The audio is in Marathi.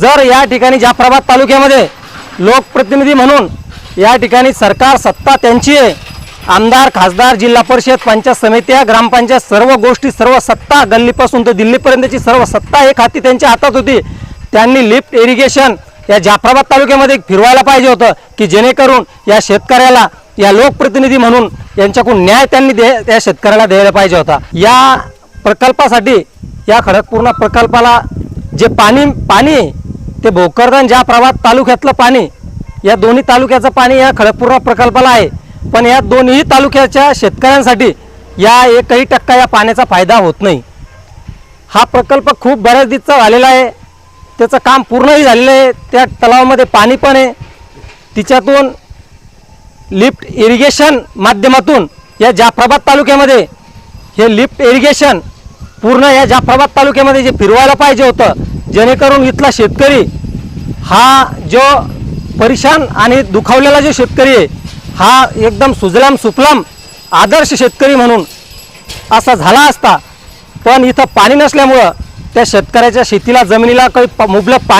जर या ठिकाणी जाफराबाद तालुक्यामध्ये लोकप्रतिनिधी म्हणून या ठिकाणी सरकार सत्ता त्यांची आहे आमदार खासदार जिल्हा परिषद पंचायत समित्या ग्रामपंचायत सर्व गोष्टी सर्व सत्ता गल्लीपासून तर दिल्लीपर्यंतची सर्व सत्ता एक हाती त्यांच्या हातात होती. त्यांनी लिफ्ट इरिगेशन या जाफराबाद तालुक्यामध्ये फिरवायला पाहिजे होतं की जेणेकरून या शेतकऱ्याला या लोकप्रतिनिधी म्हणून यांच्याकडून न्याय त्यांनी दे त्या शेतकऱ्याला द्यायला पाहिजे होता. या प्रकल्पासाठी या खडकपूर्ण प्रकल्पाला जे पाणी पाणी ते भोकरदन प्रभात तालुक्यातलं पाणी या दोन्ही तालुक्याचं पाणी या खडकपूर्णा प्रकल्पाला आहे. पण या दोन्ही तालुक्याच्या शेतकऱ्यांसाठी या एकही टक्का या पाण्याचा फायदा होत नाही. हा प्रकल्प खूप बऱ्याच दिवसचा झालेला आहे. त्याचं काम पूर्णही झालेलं आहे. त्या तलावामध्ये पाणी पण आहे. तिच्यातून लिफ्ट इरिगेशन माध्यमातून या जाफराबाद तालुक्यामध्ये हे लिफ्ट इरिगेशन पूर्ण या जाफराबाद तालुक्यामध्ये जे फिरवायला पाहिजे होतं जेणेकरून इथला शेतकरी हा जो परेशान आणि दुखावलेला जो शेतकरी आहे हा एकदम सुजलाम सुफलाम आदर्श शेतकरी म्हणून असा झाला असता. पण इथं पाणी नसल्यामुळं त्या शेतकऱ्याच्या शेतीला जमिनीला काही मुबलक पाणी